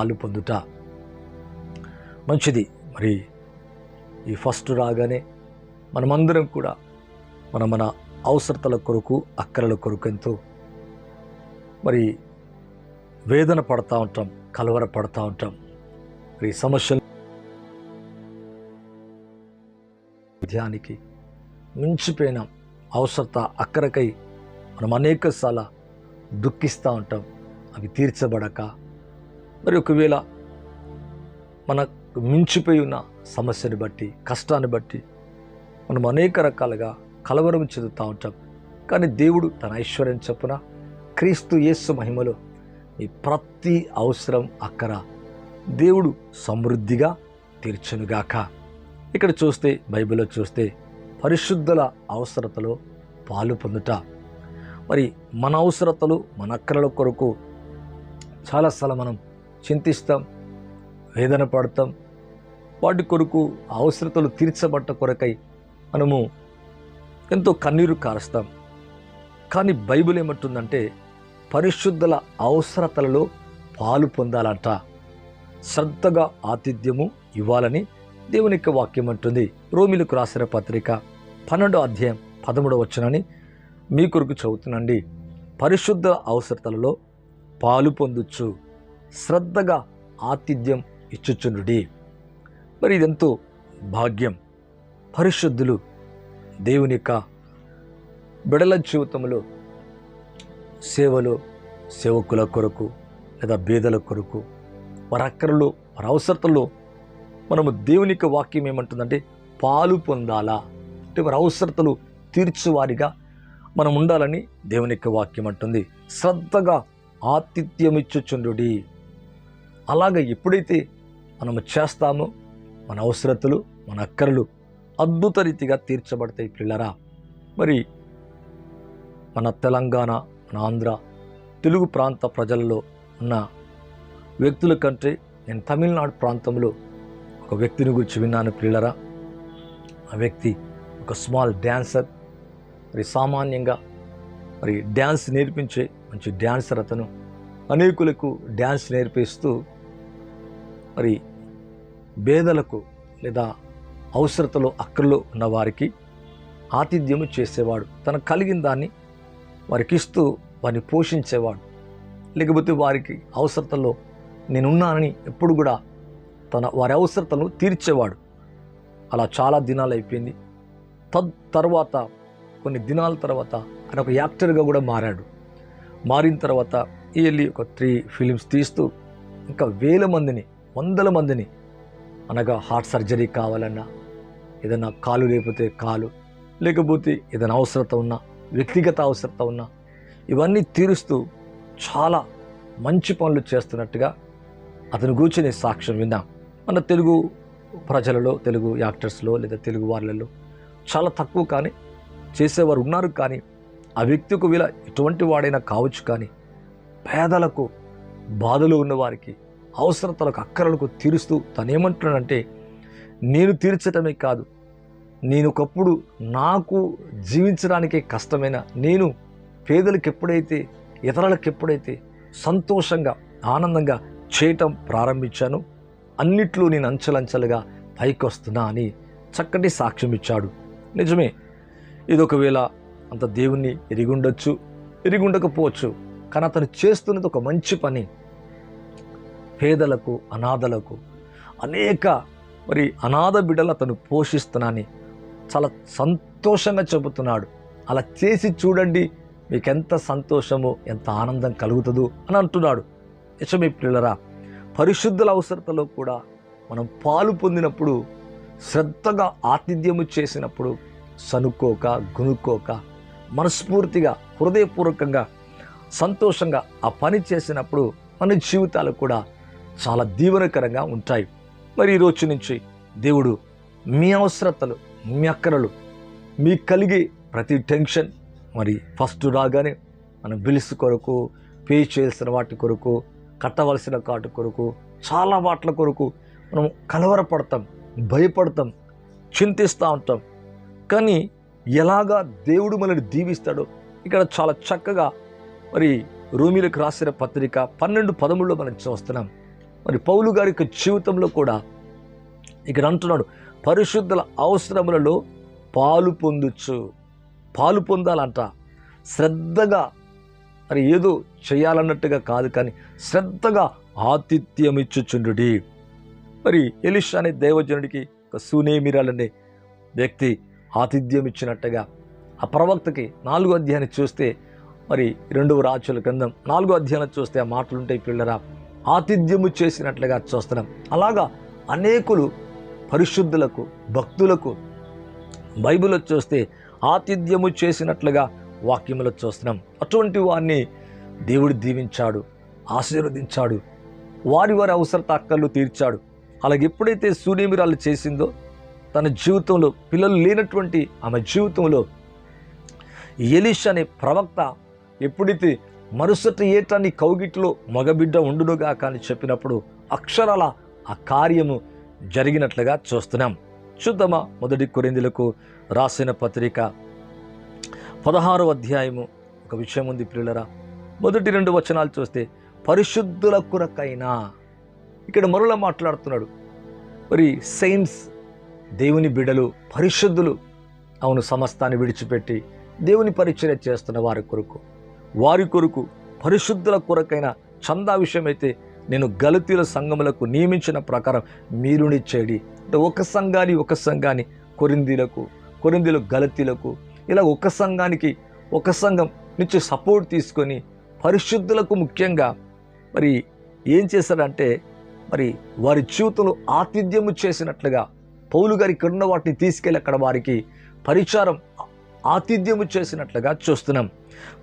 పాలు పొందుట మంచిది. మరి ఈ ఫస్ట్ రాగానే మనమందరం కూడా మన మన అవసరతల కొరకు అక్కరల కొరకు ఎంతో మరి వేదన పడతా ఉంటాం కలవర పడతా ఉంటాం. మరి సమస్యలు ధ్యానికి మించిపోయిన. అవసరత అక్కరకై మనం అనేక సార్లు దుఃఖిస్తూ ఉంటాం. అవి తీర్చబడక మరి ఒకవేళ మనకు మించిపోయి ఉన్న సమస్యని బట్టి కష్టాన్ని బట్టి మనం అనేక రకాలుగా కలవరం చెందుతూ ఉంటాం. కానీ దేవుడు తన ఐశ్వర్యం చొప్పున క్రీస్తు యేసు మహిమలో ఈ ప్రతి అవసరం అక్కర దేవుడు సమృద్ధిగా తీర్చునుగాక ఇక్కడ చూస్తే బైబిల్లో చూస్తే పరిశుద్ధుల అవసరతలో పాలు పొందుట. మరి మన అవసరతలు మన అక్కరల కొరకు చాలాసార్లు మనం చింతిస్తాం వేదన పడతాం. వాటి కొరకు అవసరతలు తీర్చబట్ట కొరకై మనము ఎంతో కన్నీరు కారుస్తాం. కానీ బైబిల్ ఏమంటుందంటే పరిశుద్ధుల అవసరతలలో పాలు పొందాలంట. శ్రద్ధగా ఆతిథ్యము ఇవ్వాలని దేవుని యొక్క వాక్యం అంటుంది. రోమిలకు రాసిన పత్రిక పన్నెండో అధ్యాయం పదమూడవ వచ్చనని మీ కొరకు చదువుతునండి పరిశుద్ధ అవసరతలలో పాలు పొందొచ్చు. శ్రద్ధగా ఆతిథ్యం ఇచ్చుచుండుడి. మరి ఇదెంతో భాగ్యం. పరిశుద్ధులు దేవుని యొక్క బిడల జీవితంలో సేవలో సేవకుల కొరకు లేదా బీదల కొరకు వారి అక్కరలో వారి అవసరతలో మనము దేవుని యొక్క వాక్యం ఏమంటుందంటే పాలు పొందాలా? అంటే వారి అవసరతలు తీర్చువారిగా మనం ఉండాలని దేవుని యొక్క వాక్యం అంటుంది. శ్రద్ధగా ఆతిథ్యం ఇచ్చుచుండుడి అలాగ ఎప్పుడైతే మనము చేస్తామో మన అవసరతలు మన అక్కరలు అద్భుత రీతిగా తీర్చబడతాయి పిల్లరా మరి మన తెలంగాణ మన ఆంధ్ర తెలుగు ప్రాంత ప్రజలలో ఉన్న వ్యక్తుల కంటే నేను తమిళనాడు ప్రాంతంలో ఒక వ్యక్తిని గురించి విన్నాను పిల్లరా ఆ వ్యక్తి ఒక స్మాల్ డ్యాన్సర్ మరి సామాన్యంగా మరి డ్యాన్స్ నేర్పించే మంచి డ్యాన్సర్ అతను. అనేకులకు డ్యాన్స్ నేర్పిస్తూ మరి బేదలకు లేదా అవసరతలో అక్కర్లో ఉన్న వారికి ఆతిథ్యము చేసేవాడు. తనకు కలిగిన దాన్ని వారికి ఇస్తూ వారిని పోషించేవాడు. లేకపోతే వారికి అవసరతలో నేనున్నానని ఎప్పుడు కూడా తన వారి అవసరతను తీర్చేవాడు. అలా చాలా దినాలు అయిపోయింది. తద్ తర్వాత కొన్ని దినాల తర్వాత ఆయన ఒక యాక్టర్గా కూడా మారాడు. మారిన తర్వాత వెళ్ళి ఒక త్రీ ఫిలిమ్స్ తీస్తూ ఇంకా వేల మందిని వందల మందిని. అనగా హార్ట్ సర్జరీ కావాలన్నా ఏదైనా కాలు లేకపోతే కాలు లేకపోతే ఏదైనా అవసరత ఉన్నా వ్యక్తిగత అవసరత ఉన్నా ఇవన్నీ తీరుస్తూ చాలా మంచి పనులు చేస్తున్నట్టుగా అతని కూర్చొని సాక్ష్యం విన్నా. మన తెలుగు ప్రజలలో తెలుగు యాక్టర్స్లో లేదా తెలుగు వాళ్ళలో చాలా తక్కువ కానీ చేసేవారు ఉన్నారు కానీ ఆ వ్యక్తి ఒకవేళ ఎటువంటి వాడైనా కావచ్చు కానీ పేదలకు బాధలు ఉన్నవారికి అవసరతలకు అక్కరలకు తీరుస్తూ తను ఏమంటున్నాడంటే నేను తీర్చటమే కాదు నేను ఒకప్పుడు నాకు జీవించడానికే కష్టమైన నేను పేదలకు ఎప్పుడైతే ఇతరులకు ఎప్పుడైతే సంతోషంగా ఆనందంగా చేయటం ప్రారంభించాను అన్నిట్లో నేను అంచెలంచెలుగా పైకి వస్తున్నా అని చక్కటి సాక్ష్యం ఇచ్చాడు. నిజమే ఇది ఒకవేళ అంత దేవుణ్ణి ఎరిగుండొచ్చు ఎరిగుండకపోవచ్చు కానీ అతను చేస్తున్నది ఒక మంచి పని. పేదలకు అనాథలకు అనేక మరి అనాథ బిడ్డలు అతను పోషిస్తున్నాని చాలా సంతోషంగా చెబుతున్నాడు. అలా చేసి చూడండి మీకు ఎంత సంతోషము ఎంత ఆనందం కలుగుతుందో అని అంటున్నాడు. నిజమే పిల్లరా పరిశుద్ధుల అవసరతలో కూడా మనం పాలు పొందినప్పుడు శ్రద్ధగా ఆతిథ్యము చేసినప్పుడు సనుక్కోక గునుక్కోక మనస్ఫూర్తిగా హృదయపూర్వకంగా సంతోషంగా ఆ పని చేసినప్పుడు మన జీవితాలు కూడా చాలా దీవెనకరంగా ఉంటాయి. మరి ఈ రోజు నుంచి దేవుడు మీ అవసరతలు మీ అక్కరలు మీకు కలిగే ప్రతి టెన్షన్ మరి ఫస్ట్ రాగానే మనం బిల్స్ కొరకు పే చేయాల్సిన వాటి కొరకు కట్టవలసిన కాటు కొరకు చాలా వాట్ల కొరకు మనం కలవరపడతాం భయపడతాం చింతిస్తూ ఉంటాం. కానీ ఎలాగా దేవుడు మనల్ని దీవిస్తాడో ఇక్కడ చాలా చక్కగా మరి రూమిలకు రాసిన పత్రిక పన్నెండు పదమూడులో మనం చూస్తున్నాం. మరి పౌలు గారి యొక్క జీవితంలో కూడా ఇక్కడ అంటున్నాడు పరిశుద్ధుల అవసరములలో పాలు పొందొచ్చు పాలు పొందాలంట. శ్రద్ధగా మరి ఏదో చేయాలన్నట్టుగా కాదు కానీ శ్రద్ధగా ఆతిథ్యం ఇచ్చుచుండుడి మరి ఎలిషా అనే దేవజనుడికి ఒక సునేమిరాలనే వ్యక్తి ఆతిథ్యం ఇచ్చినట్టుగా ఆ ప్రవక్తకి నాలుగో అధ్యాయాన్ని చూస్తే మరి రెండవ రాజుల గ్రంథం నాలుగో అధ్యాయాన్ని చూస్తే ఆ మాటలు ఉంటాయి పిల్లరా. ఆతిథ్యము చేసినట్లుగా చూస్తున్నాం. అలాగా అనేకులు పరిశుద్ధులకు భక్తులకు బైబిల్లో చూస్తే ఆతిథ్యము చేసినట్లుగా వాక్యములు చూస్తున్నాం. అటువంటి వారిని దేవుడు దీవించాడు ఆశీర్వదించాడు వారి వారి అవసరత అక్కర్లు తీర్చాడు. అలాగే ఎప్పుడైతే సూర్యమిరాలు చేసిందో తన జీవితంలో పిల్లలు లేనటువంటి ఆమె జీవితంలో ఎలిష్ అనే ప్రవక్త ఎప్పుడైతే మరుసటి ఏటా నీ కౌగిట్లో మగబిడ్డ ఉండునుగా కానీ చెప్పినప్పుడు అక్షరాల ఆ కార్యము జరిగినట్లుగా చూస్తున్నాం. చూద్దామా మొదటి కొరిందులకు రాసిన పత్రిక పదహారో అధ్యాయము ఒక విషయం ఉంది పిల్లరా మొదటి రెండు వచనాలు చూస్తే పరిశుద్ధుల కొరకైనా. ఇక్కడ మరలా మాట్లాడుతున్నాడు. మరి సెయింట్స్ దేవుని బిడలు పరిశుద్ధులు అవును సమస్తాన్ని విడిచిపెట్టి దేవుని పరిచర్య చేస్తున్న వారి కొరకు. వారి కొరకు పరిశుద్ధుల కొరకైన చందా విషయమైతే నేను గలతీల సంఘములకు నియమించిన ప్రకారం మీరునిచ్చేడి అంటే ఒక సంఘాన్ని ఒక సంఘాన్ని కొరిందీలకు కొరిందీలు గలతీలకు ఇలా ఒక సంఘానికి ఒక సంఘం నుంచి సపోర్ట్ తీసుకొని పరిశుద్ధులకు ముఖ్యంగా మరి ఏం చేశారంటే మరి వారి జీవితంలో ఆతిథ్యము చేసినట్లుగా పౌలు గారి ఉన్న వాటిని తీసుకెళ్ళి అక్కడ వారికి పరిచారం ఆతిథ్యము చేసినట్లుగా చూస్తున్నాం.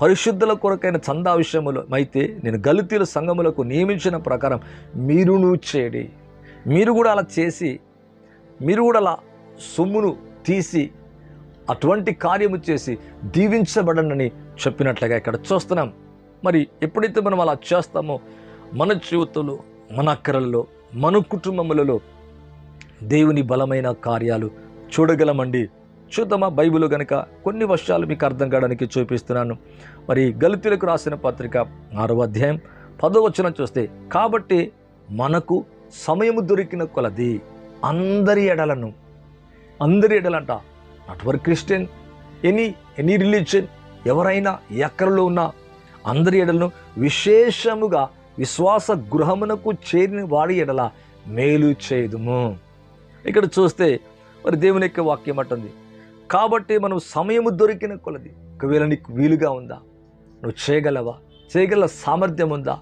పరిశుద్ధుల కొరకైన చందా విషయములో అయితే నేను గలితీల సంఘములకు నియమించిన ప్రకారం మీరును చేయడి మీరు కూడా అలా చేసి మీరు కూడా అలా సొమ్మును తీసి అటువంటి కార్యము చేసి దీవించబడనని చెప్పినట్లుగా ఇక్కడ చూస్తున్నాం. మరి ఎప్పుడైతే మనం అలా చేస్తామో మన జీవితంలో మన అక్కరలలో మన కుటుంబములలో దేవుని బలమైన కార్యాలు చూడగలమండి. చూద్దామా బైబిల్ గనుక కొన్ని వర్షాలు మీకు అర్థం కావడానికి చూపిస్తున్నాను. మరి గలితులకు రాసిన పత్రిక ఆరో అధ్యాయం పదవచనం చూస్తే కాబట్టి మనకు సమయము దొరికిన కొలది అందరి ఎడలను అందరి ఎడలంట. నాట్ వర్ క్రిస్టియన్ ఎనీ ఎనీ రిలీజియన్ ఎవరైనా ఎక్కడలో ఉన్నా అందరి ఎడలను విశేషముగా విశ్వాస గృహమునకు చేరిన వాడి ఎడల మేలు చేయదుము. ఇక్కడ చూస్తే మరి దేవుని యొక్క వాక్యం అంటుంది. కాబట్టి మనం సమయము దొరికిన కొలది. ఒకవేళ నీకు వీలుగా ఉందా నువ్వు చేయగలవా? చేయగల సామర్థ్యం ఉందా?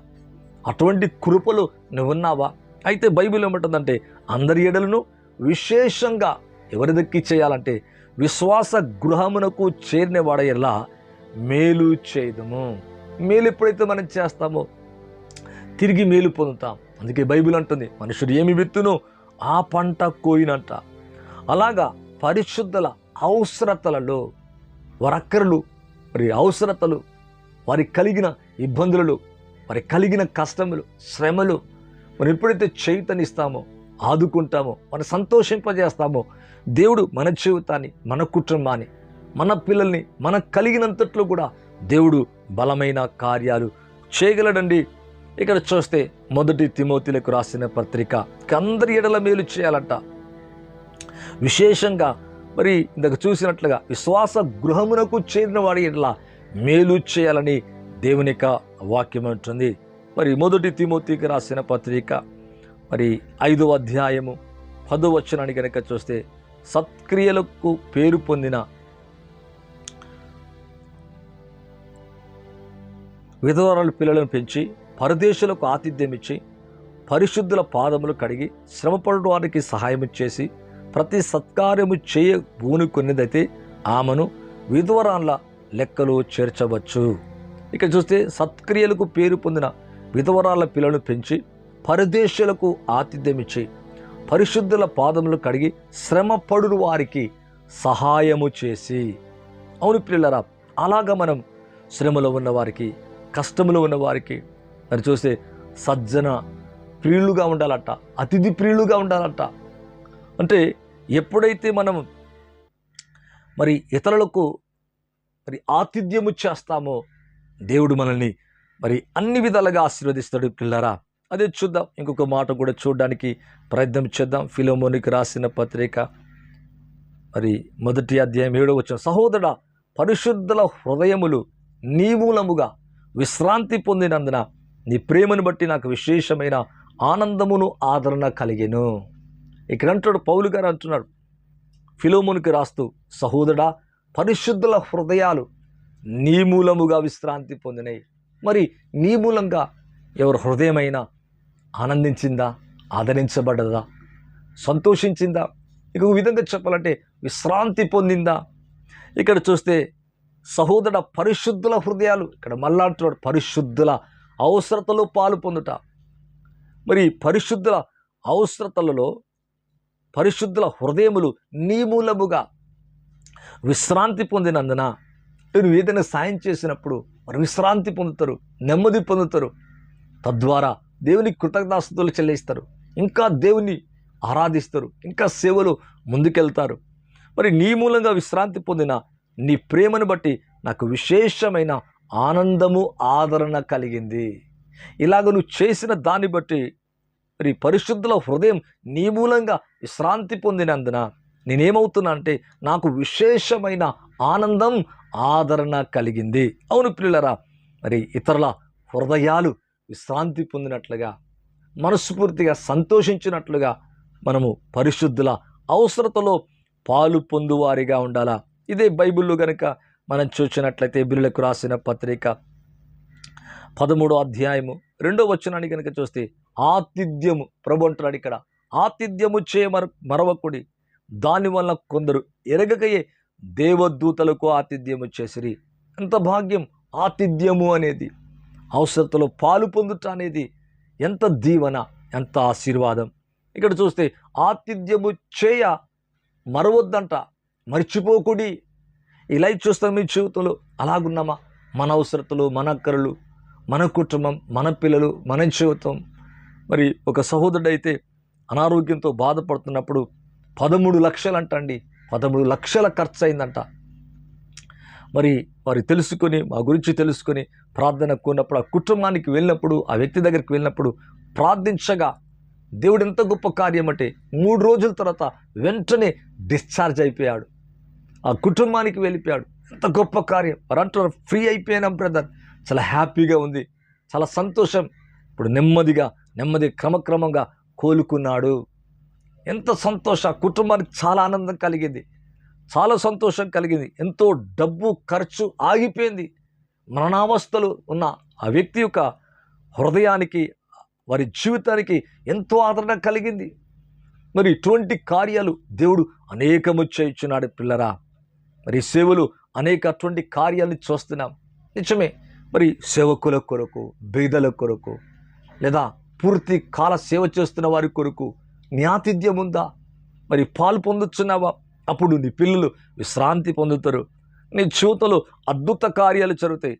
అటువంటి కృపలు నువ్వున్నావా? అయితే బైబిల్ ఏమంటుందంటే అందరి ఎడలను విశేషంగా ఎవరి దక్కి చేయాలంటే విశ్వాస గృహమునకు చేరినవాడ ఎలా మేలు చేయదము. మేలు ఎప్పుడైతే మనం చేస్తామో తిరిగి మేలు పొందుతాం. అందుకే బైబిల్ అంటుంది మనుషుడు ఏమి విత్తునో ఆ పంట కోయినంట. అలాగా పరిశుద్ధుల అవసరతలలో వారక్కరలు వారి అవసరతలు వారికి కలిగిన ఇబ్బందులలో వారికి కలిగిన కష్టములు శ్రమలు మనం ఎప్పుడైతే చైతన్యస్తామో ఆదుకుంటామో మనం సంతోషింపజేస్తామో దేవుడు మన జీవితాన్ని మన కుటుంబాన్ని మన పిల్లల్ని మన కలిగినంతట్లో కూడా దేవుడు బలమైన కార్యాలు చేయగలడండి. ఇక్కడ చూస్తే మొదటి తిమోతిలకు రాసిన పత్రిక అందరి ఎడల మేలు చేయాలంట. విశేషంగా మరి ఇందాక చూసినట్లుగా విశ్వాస గృహమునకు చేరిన వాడి ఎడల మేలు చేయాలని దేవుని యొక్క వాక్యం ఉంటుంది మరి మొదటి తిమోతికి రాసిన పత్రిక మరి ఐదవ అధ్యాయము పదవచనాన్ని కనుక చూస్తే సత్క్రియలకు పేరు పొందిన విధవరాల పిల్లలను పెంచి పరదేశులకు ఆతిథ్యం ఇచ్చి పరిశుద్ధుల పాదములు కడిగి శ్రమపడు వారికి సహాయం చేసి ప్రతి సత్కార్యము చేయ భూని ఆమెను విధవరాన్ల లెక్కలో చేర్చవచ్చు. ఇక చూస్తే సత్క్రియలకు పేరు పొందిన విధవరాల పిల్లలను పెంచి పరదేశులకు ఆతిథ్యం ఇచ్చి పరిశుద్ధుల పాదములు కడిగి శ్రమపడు వారికి సహాయము చేసి. అవును పిల్లరా అలాగ మనం శ్రమలో ఉన్నవారికి కష్టంలో కష్టములో మరి చూస్తే సజ్జన ప్రియులుగా ఉండాలట అతిథి ప్రియులుగా ఉండాలట. అంటే ఎప్పుడైతే మనం మరి ఇతరులకు మరి ఆతిథ్యము చేస్తామో దేవుడు మనల్ని మరి అన్ని విధాలుగా ఆశీర్వదిస్తాడు పిల్లరా. అదే చూద్దాం ఇంకొక మాట కూడా చూడడానికి ప్రయత్నం చేద్దాం. ఫిలోమోనికి రాసిన పత్రిక మరి మొదటి అధ్యాయం ఏడో వచ్చిన సహోదర పరిశుద్ధుల హృదయములు నీ మూలముగా విశ్రాంతి పొందినందున నీ ప్రేమను బట్టి నాకు విశేషమైన ఆనందమును ఆదరణ కలిగెను. ఇక్కడ అంటాడు పౌలు గారు అంటున్నాడు. ఫిలోమునికి రాస్తూ సహోదరా పరిశుద్ధుల హృదయాలు నీ మూలముగా విశ్రాంతి పొందినాయి మరి నీ మూలంగా ఎవరి హృదయమైనా ఆనందించిందా? ఆదరించబడ్డదా? సంతోషించిందా? ఇక విధంగా చెప్పాలంటే విశ్రాంతి పొందిందా? ఇక్కడ చూస్తే సహోదర పరిశుద్ధుల హృదయాలు. ఇక్కడ మళ్ళా అంటున్నాడు పరిశుద్ధుల అవసరతలో పాలు పొందుట. మరి పరిశుద్ధుల అవసరతలలో పరిశుద్ధుల హృదయములు నీ మూలముగా విశ్రాంతి పొందినందున నువ్వు ఏదైనా సాయం చేసినప్పుడు వారు విశ్రాంతి పొందుతారు నెమ్మది పొందుతారు. తద్వారా దేవుని కృతజ్ఞాస్తులు చెల్లిస్తారు. ఇంకా దేవుని ఆరాధిస్తారు. ఇంకా సేవలు ముందుకెళ్తారు. మరి నీ మూలంగా విశ్రాంతి పొందిన నీ ప్రేమను బట్టి నాకు విశేషమైన ఆనందము ఆదరణ కలిగింది. ఇలాగ నువ్వు చేసిన దాన్ని బట్టి మరి పరిశుద్ధుల హృదయం నీ మూలంగా విశ్రాంతి పొందినందున నేనేమవుతున్నా అంటే నాకు విశేషమైన ఆనందం ఆదరణ కలిగింది. అవును పిల్లరా మరి ఇతరుల హృదయాలు విశ్రాంతి పొందినట్లుగా మనస్ఫూర్తిగా సంతోషించినట్లుగా మనము పరిశుద్ధుల అవసరతలో పాలు పొందువారిగా ఉండాలా? ఇదే బైబిల్లో కనుక మనం చూసినట్లయితే బిల్లులకు రాసిన పత్రిక పదమూడో అధ్యాయము రెండో వచనాన్ని కనుక చూస్తే ఆతిథ్యము ప్రభు అంటున్నాడు ఇక్కడ ఆతిథ్యము చే మర మరవకుడి దానివల్ల కొందరు ఎరగకయే దేవదూతలకు ఆతిథ్యము చేసిరి. ఎంత భాగ్యం ఆతిథ్యము అనేది అవసరతలో పాలు పొందుట అనేది ఎంత దీవన ఎంత ఆశీర్వాదం. ఇక్కడ చూస్తే ఆతిథ్యము చేయ మరవద్దంట మర్చిపోకుడి. ఇలా చూస్తాం మీ జీవితంలో అలాగున్నామా? మన అవసరతలు మన అక్కరలు మన కుటుంబం మన పిల్లలు మన జీవితం. మరి ఒక సహోదరుడైతే అనారోగ్యంతో బాధపడుతున్నప్పుడు పదమూడు లక్షలు అంటండి పదమూడు లక్షల ఖర్చు అయిందంట మరి వారు తెలుసుకొని మా గురించి తెలుసుకొని ప్రార్థన కూడినప్పుడు ఆ కుటుంబానికి వెళ్ళినప్పుడు ఆ వ్యక్తి దగ్గరికి వెళ్ళినప్పుడు ప్రార్థించగా దేవుడు ఎంత గొప్ప కార్యం అంటే మూడు రోజుల తర్వాత వెంటనే డిశ్చార్జ్ అయిపోయాడు. ఆ కుటుంబానికి వెళ్ళిపోయాడు. ఎంత గొప్ప కార్యం. వారు అంటారు ఫ్రీ అయిపోయినాం బ్రదర్. చాలా హ్యాపీగా ఉంది. చాలా సంతోషం. ఇప్పుడు నెమ్మదిగా నెమ్మది క్రమక్రమంగా కోలుకున్నాడు. ఎంత సంతోషం. ఆ కుటుంబానికి చాలా ఆనందం కలిగింది. చాలా సంతోషం కలిగింది. ఎంతో డబ్బు ఖర్చు ఆగిపోయింది. మరణావస్థలు ఉన్న ఆ వ్యక్తి యొక్క హృదయానికి వారి జీవితానికి ఎంతో ఆదరణ కలిగింది. మరి ఇటువంటి కార్యాలు దేవుడు అనేకము చేయించున్నాడు పిల్లరా. మరి సేవలు అనేక అటువంటి కార్యాలను చూస్తున్నాం. నిజమే. మరి సేవకుల కొరకు బీదల కొరకు లేదా పూర్తి కాల సేవ చేస్తున్న వారి కొరకు నీ ఆతిథ్యం ఉందా మరి పాలు పొందుతున్నావా అప్పుడు నీ పిల్లలు విశ్రాంతి పొందుతారు. నీ చూతలు అద్భుత కార్యాలు జరుగుతాయి.